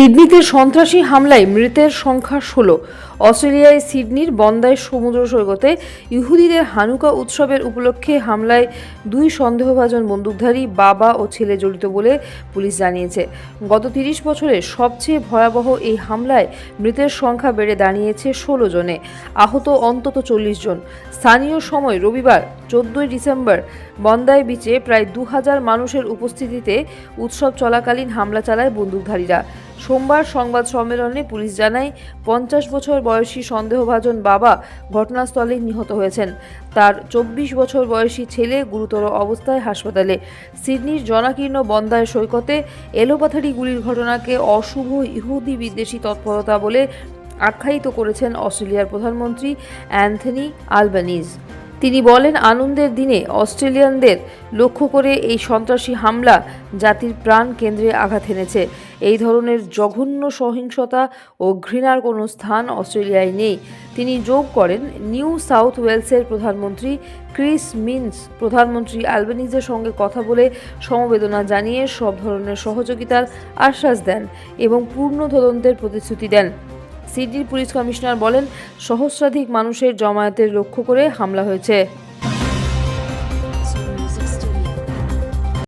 সিডনিতে সন্ত্রাসী হামলায় মৃতের সংখ্যা ষোলো। অস্ট্রেলিয়ায় সিডনির বন্দায় সমুদ্র সৈকতে ইহুদিদের হানুকা উৎসবের উপলক্ষে হামলায় দুই সন্দেহভাজন বন্দুকধারী বাবা ও ছেলে জড়িত বলে পুলিশ জানিয়েছে। গত তিরিশ বছরে সবচেয়ে ভয়াবহ এই হামলায় মৃতের সংখ্যা বেড়ে দাঁড়িয়েছে ষোলো জনে। আহত অন্তত চল্লিশ জন। স্থানীয় সময় রবিবার, চোদ্দই ডিসেম্বর বন্দায় বিচে প্রায় দু হাজার মানুষের উপস্থিতিতে উৎসব চলাকালীন হামলা চালায় বন্দুকধারীরা। সোমবার সংবাদ সম্মেলনে পুলিশ জানায়, পঞ্চাশ বছর বয়সী সন্দেহভাজন বাবা ঘটনাস্থলে নিহত হয়েছেন। তার চব্বিশ বছর বয়সী ছেলে গুরুতর অবস্থায় হাসপাতালে। সিডনির জনাকীর্ণ বন্দায় সৈকতে এলোপাথারি গুলির ঘটনাকে অশুভ ইহুদি বিদ্বেষী তৎপরতা বলে আখ্যায়িত করেছেন অস্ট্রেলিয়ার প্রধানমন্ত্রী অ্যান্থনি আলবানিজ। তিনি বলেন, আনন্দের দিনে অস্ট্রেলিয়ানদের লক্ষ্য করে এই সন্ত্রাসী হামলা জাতির প্রাণ কেন্দ্রে আঘাত এনেছে। এই ধরনের জঘন্য সহিংসতা ও ঘৃণার কোনো স্থান অস্ট্রেলিয়ায় নেই। তিনি যোগ করেন, নিউ সাউথ ওয়েলসের প্রধানমন্ত্রী ক্রিস মিন্স প্রধানমন্ত্রী অ্যালবেনিজের সঙ্গে কথা বলে সমবেদনা জানিয়ে সব ধরনের সহযোগিতার আশ্বাস দেন এবং পূর্ণ তদন্তের প্রতিশ্রুতি দেন। সিডনির পুলিশ কমিশনার বলেন সহস্রাধিক মানুষের জমায়েতের লক্ষ্য করে হামলা হয়েছে।